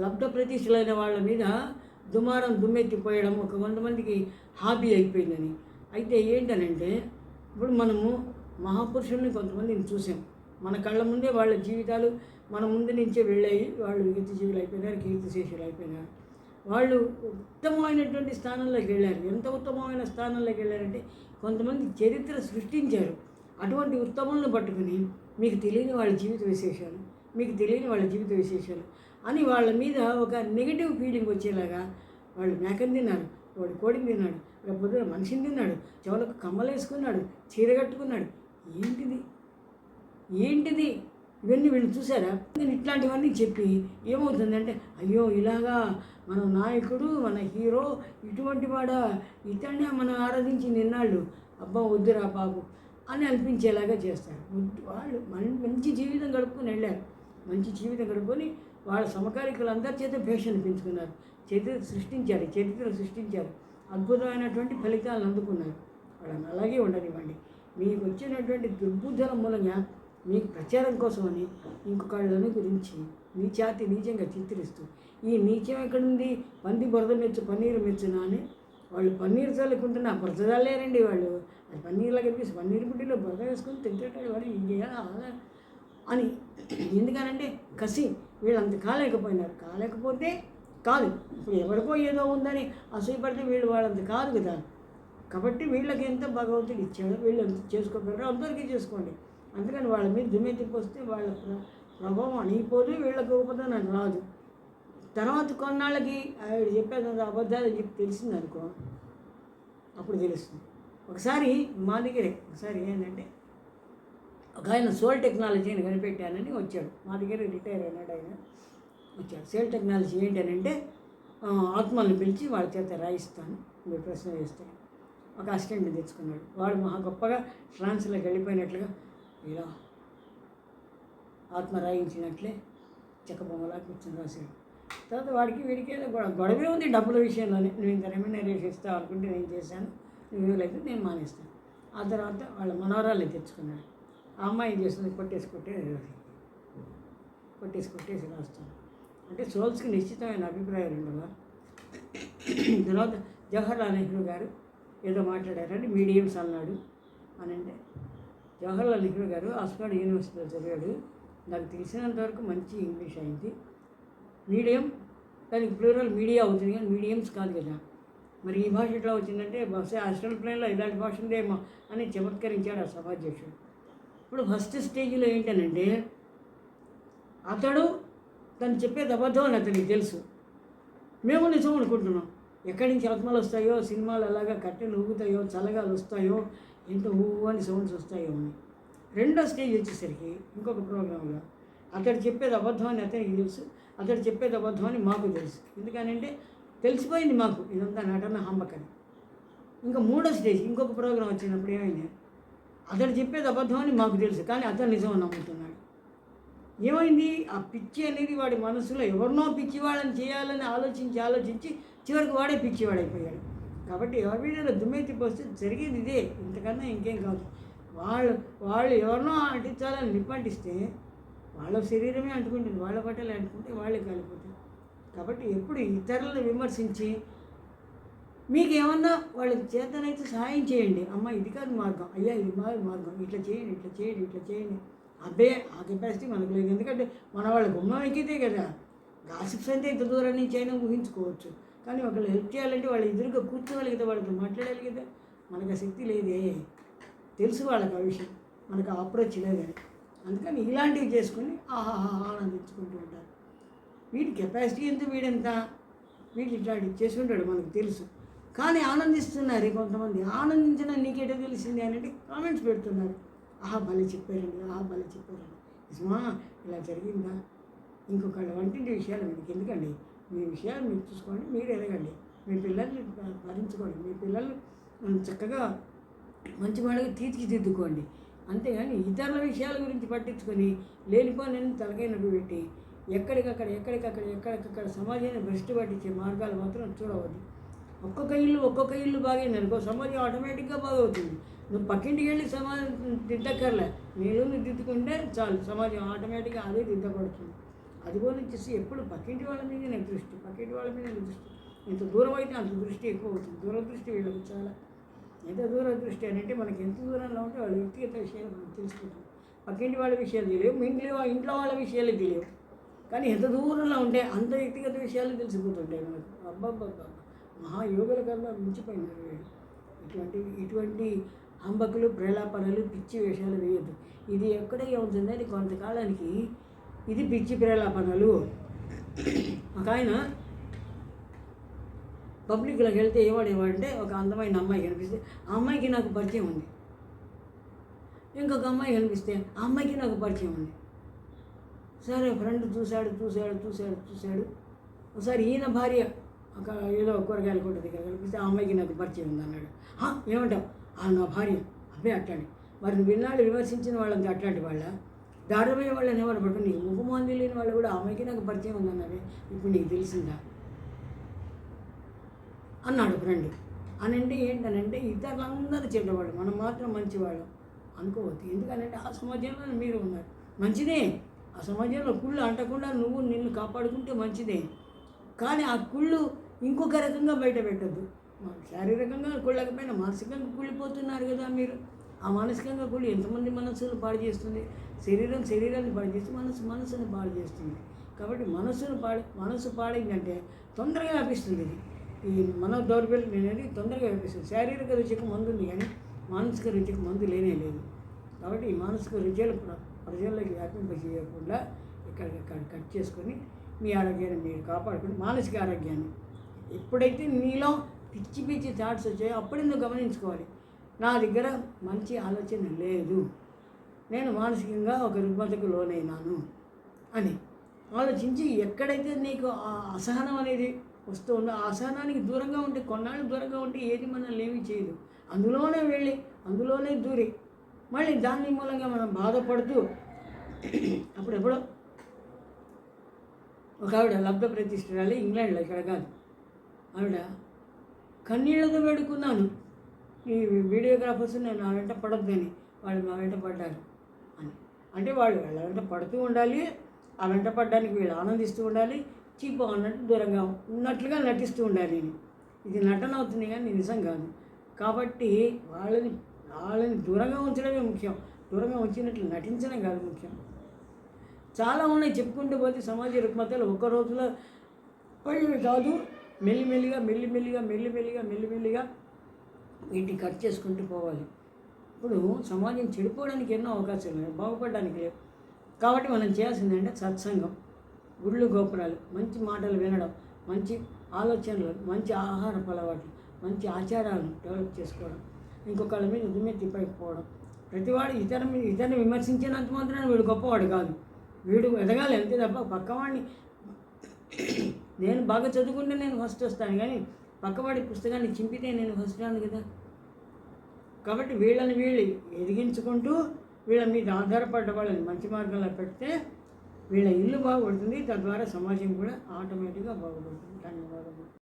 లబ్ధ ప్రతిష్ఠలైన వాళ్ళ మీద దుమారం దుమ్మెత్తిపోయడం ఒక కొంతమందికి హాబీ అయిపోయిందని. అయితే ఏంటనంటే ఇప్పుడు మనము మహాపురుషుల్ని కొంతమందిని చూసాం. మన కళ్ళ ముందే వాళ్ళ జీవితాలు మన ముందు నుంచే వెళ్ళాయి వాళ్ళు కీర్తిజీవులు అయిపోయినారు కీర్తిశేషులు అయిపోయినారు వాళ్ళు ఉత్తమమైనటువంటి స్థానంలోకి వెళ్ళారు. ఎంత ఉత్తమమైన స్థానంలోకి వెళ్ళారంటే కొంతమంది చరిత్ర సృష్టించారు. అటువంటి ఉత్తములను పట్టుకుని మీకు తెలియని వాళ్ళ జీవిత విశేషాలు మీకు తెలియని వాళ్ళ జీవిత విశేషాలు అని వాళ్ళ మీద ఒక నెగిటివ్ ఫీలింగ్ వచ్చేలాగా వాళ్ళు మేకని తిన్నారు వాడు కోడిని తిన్నాడు రేపు మనిషిని తిన్నాడు చెవులకు కమ్మలు వేసుకున్నాడు చీర కట్టుకున్నాడు. ఏంటిది? ఏంటిది? ఇవన్నీ వీళ్ళు చూసారా నేను ఇట్లాంటివన్నీ చెప్పి ఏమవుతుందంటే అయ్యో ఇలాగా మన నాయకుడు మన హీరో ఇటువంటి వాడా ఇతన్నే మనం ఆరాధించి నిన్నాళ్ళు. అబ్బా వద్దురా బాబు అని అనిపించేలాగా చేస్తారు. వాళ్ళు మంచి జీవితం గడుపుకొని వెళ్ళారు. మంచి జీవితం గడుపుకొని వాళ్ళ సమకాలికులు అందరి చేత భేష అనిపించుకున్నారు. చరిత్ర సృష్టించారు చరిత్ర సృష్టించారు. అద్భుతమైనటువంటి ఫలితాలను అందుకున్నారు. వాళ్ళని అలాగే ఉండనివ్వండి. మీకు వచ్చినటువంటి దుర్బుద్ధుల మూలంగా మీకు ప్రచారం కోసమని ఇంకొకళ్ళని గురించి నీచాతి నీచంగా చిత్రిస్తూ ఈ నీచం ఎక్కడుంది పంది బురద మెచ్చు పన్నీరు మెచ్చునా అని వాళ్ళు పన్నీరు చల్లుకుంటున్నా బురదలేరండి వాళ్ళు. అది పన్నీర్లా కనిపిస్తుంది పన్నీర్ పుట్టిలో బురద వేసుకొని తింటే వాళ్ళు ఏం చేయాలి అలా అని. ఎందుకనంటే కసి వీళ్ళంత కాలేకపోయినారు. కాలేకపోతే కాదు ఇప్పుడు ఎవరికో ఏదో ఉందని అసూయపడితే వీళ్ళు వాళ్ళంత కాదు కదా. కాబట్టి వీళ్ళకి ఎంత భగవంతుడు ఇచ్చాడో వీళ్ళు ఎంత చేసుకోగలరో అందరికీ చేసుకోండి. అందుకని వాళ్ళ మీద దుమ్మెత్తికి వస్తే వాళ్ళ ప్రభావం అణిగిపోదు వీళ్ళకి ఉపదనం రాదు. తర్వాత కొన్నాళ్ళకి ఆవిడ చెప్పేది అబద్ధాలు చెప్పి తెలిసింది అనుకో అప్పుడు తెలుస్తుంది. ఒకసారి మా దగ్గరే ఒకసారి ఏంటంటే ఒక ఆయన సోల్ టెక్నాలజీని కనిపెట్టానని వచ్చాడు. మా దగ్గర రిటైర్ అయినాడు ఆయన. వచ్చాడు. సేల్ టెక్నాలజీ ఏంటనంటే ఆత్మల్ని పిలిచి వాళ్ళ చేత రాయిస్తాను. మీరు ప్రశ్న వేస్తాను ఒక అసిస్టెంట్ని తెచ్చుకున్నాడు. వాడు మహా గొప్పగా ఫ్రాన్స్లోకి వెళ్ళిపోయినట్లుగా ఇలా ఆత్మ రాయించినట్లే చెక్క బొమ్మలా కూర్చొని రాశాడు. తర్వాత వాడికి వీడికి గొడవే ఉంది డబ్బుల విషయంలోనే. నువ్వు ఇంత రెమ్యూనరేషన్ ఇస్తావు అనుకుంటే నేను చేశాను. నువ్వు ఇవ్వలేదు నేను మానేస్తాను. ఆ తర్వాత వాళ్ళ మనవరాలు తెచ్చుకున్నాడు. ఆ అమ్మాయి చేస్తుంది? కొట్టేసి కొట్టేసి కొట్టేసి కొట్టేసి రాస్తాను. అంటే సోల్స్కి నిశ్చితమైన అభిప్రాయాలు ఉండవా? తర్వాత జవహర్లాల్ నెహ్రూ గారు ఏదో మాట్లాడారని మీడియంస్ అన్నాడు అని అంటే జవహర్లాల్ నెహ్రూ గారు ఆక్స్ఫర్డ్ యూనివర్సిటీలో చదివాడు. నాకు తెలిసినంతవరకు మంచి ఇంగ్లీష్ అయింది. మీడియం దానికి ప్లూరల్ మీడియా అవుతుంది కానీ మీడియంస్ కాదు కదా. మరి ఈ భాష ఎట్లా వచ్చిందంటే బహుశా అస్ట్రల్ ప్లేన్లో ఇలాంటి భాష ఉందేమో అని చమత్కరించాడు ఆ సభాధ్యక్షుడు ఇప్పుడు ఫస్ట్ స్టేజ్లో ఏంటనంటే అతడు తను చెప్పేది అబద్ధం అని అతనికి తెలుసు. మేము నిజం అనుకుంటున్నాం. ఎక్కడి నుంచి ఆత్మలు వస్తాయో సినిమాలు ఎలాగా కట్టెలు ఊగుతాయో చల్లగాలు వస్తాయో ఎంత ఊ అని సౌండ్స్ వస్తాయో అని. రెండో స్టేజ్ వచ్చేసరికి ఇంకొక ప్రోగ్రాంలో అతడు చెప్పేది అబద్ధం అని అతనికి తెలుసు అతడు చెప్పేది అబద్ధం అని మాకు తెలుసు. ఎందుకనంటే తెలిసిపోయింది మాకు. ఇదంతా నటన హమ్మకని ఇంకా మూడో స్టేజ్ ఇంకొక ప్రోగ్రాం వచ్చినప్పుడు ఏమైంది? అతడు చెప్పేది అబద్ధం అని మాకు తెలుసు కానీ అతను నిజం నమ్ముతున్నాడు. ఏమైంది? ఆ పిచ్చి అనేది వాడి మనసులో ఎవరినో పిచ్చివాళ్ళని చేయాలని ఆలోచించి ఆలోచించి చివరికి వాడే పిచ్చివాడైపోయాడు. కాబట్టి ఎవరి మీద దుమ్మెత్తి పోస్తే జరిగేది ఇదే. ఇంతకన్నా ఇంకేం కాదు. వాళ్ళు వాళ్ళు ఎవరినో అంటించాలని నిప్పంటిస్తే వాళ్ళ శరీరమే అంటుకుంటుంది వాళ్ళ బట్టలు అంటుకుంటే వాళ్ళే కాలిపోతారు. కాబట్టి ఎప్పుడు ఇతరులను విమర్శించి మీకు ఏమన్నా వాళ్ళకి చేతనైతే సహాయం చేయండి. అమ్మ ఇది కాదు మార్గం. అయ్యా ఇది మాది మార్గం. ఇట్లా చేయండి ఇట్లా చేయండి ఇట్లా చేయండి. అబ్బే ఆ కెపాసిటీ మనకు లేదు. ఎందుకంటే మన వాళ్ళ గుమ్మం ఎక్కితే కదా గాసిప్స్ అంటే ఇంత దూరం నుంచి అయినా ఊహించుకోవచ్చు. కానీ ఒకళ్ళు హెల్ప్ చేయాలంటే వాళ్ళు ఎదురుగా కూర్చోగలిగితే వాళ్ళతో మాట్లాడగలిగితే మనకు ఆ శక్తి లేదే. తెలుసు వాళ్ళకి ఆ విషయం. మనకు అప్రోచ్ లేదని అందుకని ఇలాంటివి చేసుకొని ఆహాహా ఆనందించుకుంటూ ఉంటారు. వీడి కెపాసిటీ ఎంత వీడెంత? వీడు ఇట్లాంటివి చేసుకుంటాడు మనకు తెలుసు. కానీ ఆనందిస్తున్నారు కొంతమంది. ఆనందించిన నీకేటో తెలిసింది అని అంటే కామెంట్స్ పెడుతున్నారు. ఆహా భలే చెప్పారండి ఆహా భలే చెప్పారండి. నిజమా? ఇలా జరిగిందా? ఇంకొకళ్ళ వంటింటి విషయాలు మీకు ఎందుకండి? మీ విషయాలు మీరు చూసుకోండి మీరు ఎదగండి. మీ పిల్లల్ని భరించుకోండి. మీ పిల్లలు చక్కగా మంచి వాళ్ళకి తీర్చిదిద్దుకోండి. అంతేగాని ఇతరుల విషయాల గురించి పట్టించుకొని లేనిపోయినని తలకైనట్టు పెట్టి ఎక్కడికక్కడ ఎక్కడికక్కడ ఎక్కడికక్కడ సమాజాన్ని భ్రష్టు పట్టించే మార్గాలు మాత్రం చూడవద్దు. ఒక్కొక్క ఇల్లు ఒక్కొక్క ఇల్లు బాగైంది అనుకో సమాజం ఆటోమేటిక్గా బాగవుతుంది. నువ్వు పక్కింటికి వెళ్ళి సమాజం దిద్దక్కర్లే నీళ్ళు నువ్వు దిద్దుకుంటే చాలు సమాజం ఆటోమేటిక్గా అదే దిద్దపడుతుంది అది కూడా వచ్చేసి ఎప్పుడు పక్కింటి వాళ్ళ మీదనే దృష్టి పక్కింటి వాళ్ళ మీదనే దృష్టి. ఇంత దూరం అయితే అంత దృష్టి ఎక్కువ అవుతుంది. దూరదృష్టి వీళ్ళకి చాలా. ఎంత దూరదృష్టి అని అంటే మనకి ఎంత దూరంలో ఉంటే వాళ్ళ వ్యక్తిగత విషయాలు మనం తెలుసుకుంటాం. పక్కింటి వాళ్ళ విషయాలు తెలియవు మీ ఇంట్లో ఇంట్లో వాళ్ళ విషయాలు తెలియవు. కానీ ఎంత దూరంలో ఉంటే అంత వ్యక్తిగత విషయాలు తెలిసిపోతుంటాయి మనకు. అబ్బాబ్బా మహాయోగుల కన్నా మించిపోయినారు ఇటువంటి ఇటువంటి హంబకులు ప్రేలాపనలు పిచ్చి వేషాలు వేయద్దు. ఇది ఎక్కడ అవుతుందని కొంతకాలానికి. ఇది పిచ్చి ప్రేలాపనలు. ఒక ఆయన పబ్లిక్లోకి వెళ్తే ఏవాడేవాడంటే ఒక అందమైన అమ్మాయి కనిపిస్తే ఆ అమ్మాయికి నాకు పరిచయం ఉంది. ఇంకొక అమ్మాయి కనిపిస్తే ఆ అమ్మాయికి నాకు పరిచయం ఉంది. సరే ఫ్రెండ్ చూశాడు చూశాడు చూశాడు చూశాడు. ఒకసారి ఈయన భార్య ఒక ఏదో కూరగాయల కొట్ట దగ్గర కనిపిస్తే ఆ అమ్మాయికి నాకు పరిచయం ఉంది అన్నాడు. ఏమంటావు? ఆ నా భార్య. అబ్బాయి అట్లాంటి మరి నువ్వు విన్నాడు విమర్శించిన వాళ్ళంతా అట్లాంటి వాళ్ళ? దారుణమైన వాళ్ళని ఎవరు పడుకుని నీకు ముఖమాంది లేని వాళ్ళు కూడా ఆ అమ్మాయికి నాకు పరిచయం ఉంది ఇప్పుడు నీకు తెలిసిందా? అన్నాడు ఫ్రెండ్ అనంటే ఏంటనంటే ఇతరులందరూ చెడ్డవాళ్ళు. మనం మాత్రం మంచివాళ్ళం. అనుకోవద్దు. ఎందుకనంటే ఆ సమాజంలో మీరు ఉన్నారు. మంచిదే. ఆ సమాజంలో కుళ్ళు అంటకుండా నువ్వు నిన్ను కాపాడుకుంటే మంచిదే. కానీ ఆ కుళ్ళు ఇంకొక రకంగా బయట పెట్టద్దు. శారీరకంగా కుళ్ళకపోయినా మానసికంగా కుళ్ళిపోతున్నారు కదా మీరు. ఆ మానసికంగా కుళ్ళు ఎంతమంది మనస్సును పాడు చేస్తుంది? శరీరం శరీరాన్ని పాడు చేస్తుంది మనసు మనసును పాడు చేస్తుంది. కాబట్టి మనసును పాడు మనసు పాడైందంటే తొందరగా వ్యాపిస్తుంది ఇది. ఈ మన దౌర్బల్యం అనేది తొందరగా వ్యాపిస్తుంది. శారీరక రుచికి మందు ఉంది కానీ మానసిక రుచికి మందు లేనే లేదు. కాబట్టి ఈ మానసిక రుచులు ప్ర- ప్రజల్లోకి వ్యాపింపజేయకుండా ఇక్కడ కట్ చేసుకొని మీ ఆరోగ్యాన్ని మీరు కాపాడుకుని మానసిక ఆరోగ్యాన్ని. ఎప్పుడైతే నీలో పిచ్చి పిచ్చి థాట్స్ వచ్చాయో అప్పుడే నువ్వు గమనించుకోవాలి? నా దగ్గర మంచి ఆలోచన లేదు. నేను మానసికంగా ఒక రుగ్మతకు లోనైనాను అని ఆలోచించి ఎక్కడైతే నీకు ఆ అసహనం అనేది వస్తూ ఉందో ఆ అసహనానికి దూరంగా ఉంటే కొన్నాళ్ళు దూరంగా ఉంటే ఏది మనల్ని ఏమీ చేయదు. అందులోనే వెళ్ళి అందులోనే దూరి మళ్ళీ దాని మూలంగా మనం బాధపడుతూ అప్పుడెప్పుడో ఒక ఆవిడ లబ్ధ ప్రతిష్ఠరాలి ఇంగ్లాండ్లో ఇక్కడ కాదు. ఆవిడ కన్నీళ్ళతో వేడుకున్నాను. ఈ వీడియోగ్రాఫర్స్ నేను నా వెంట పడొద్దని వాళ్ళు నా వెంట పడ్డారు అని. అంటే వాళ్ళు వాళ్ళ వెంట పడుతూ ఉండాలి ఆ వెంట పడ్డానికి వీళ్ళు ఆనందిస్తూ ఉండాలి చీపు అన్నట్టు దూరంగా ఉన్నట్లుగా నటిస్తూ ఉండాలి నేను. ఇది నటన అవుతుంది కానీ నిజం కాదు. కాబట్టి వాళ్ళని వాళ్ళని దూరంగా ఉంచడమే ముఖ్యం. దూరంగా ఉంచినట్లు నటించడం కాదు ముఖ్యం. చాలా ఉన్నాయి చెప్పుకుంటూ పోతే సమాజ రుగ్మతలు. ఒక్క రోజులో పడివి కాదు మెల్లిమెల్లిగా మెల్లిమెల్లిగా మెల్లిమెల్లిగా మెల్లిమెల్లిగా వీటిని కట్ చేసుకుంటూ పోవాలి. ఇప్పుడు సమాజం చెడిపోవడానికి ఎన్నో అవకాశాలు ఉన్నాయి బాగుపడడానికి లేవు. కాబట్టి మనం చేయాల్సిందంటే సత్సంగం గుళ్ళు గోపురాలు మంచి మాటలు వినడం మంచి ఆలోచనలు మంచి ఆహారపు అలవాట్లు మంచి ఆచారాలను డెవలప్ చేసుకోవడం ఇంకొకళ్ళ మీద దుమ్మెత్తి ప్రతివాడు ఇతర మీద ఇతరుని విమర్శించినంత మాత్రాన వీడు గొప్పవాడు కాదు. వీడు ఎదగాలి అంతే తప్ప పక్కవాడిని నేను బాగా చదువుకుంటే నేను ఫస్ట్ వస్తాను కానీ పక్కవాడి పుస్తకాన్ని చింపితే నేను ఫస్ట్ రాను కదా. కాబట్టి వీళ్ళని వీళ్ళు ఎదిగించుకుంటూ వీళ్ళ మీద ఆధారపడ్డ వాళ్ళని మంచి మార్గంలో పెడితే వీళ్ళ ఇల్లు బాగుపడుతుంది తద్వారా సమాజం కూడా ఆటోమేటిక్గా బాగుపడుతుంది. ధన్యవాదాలు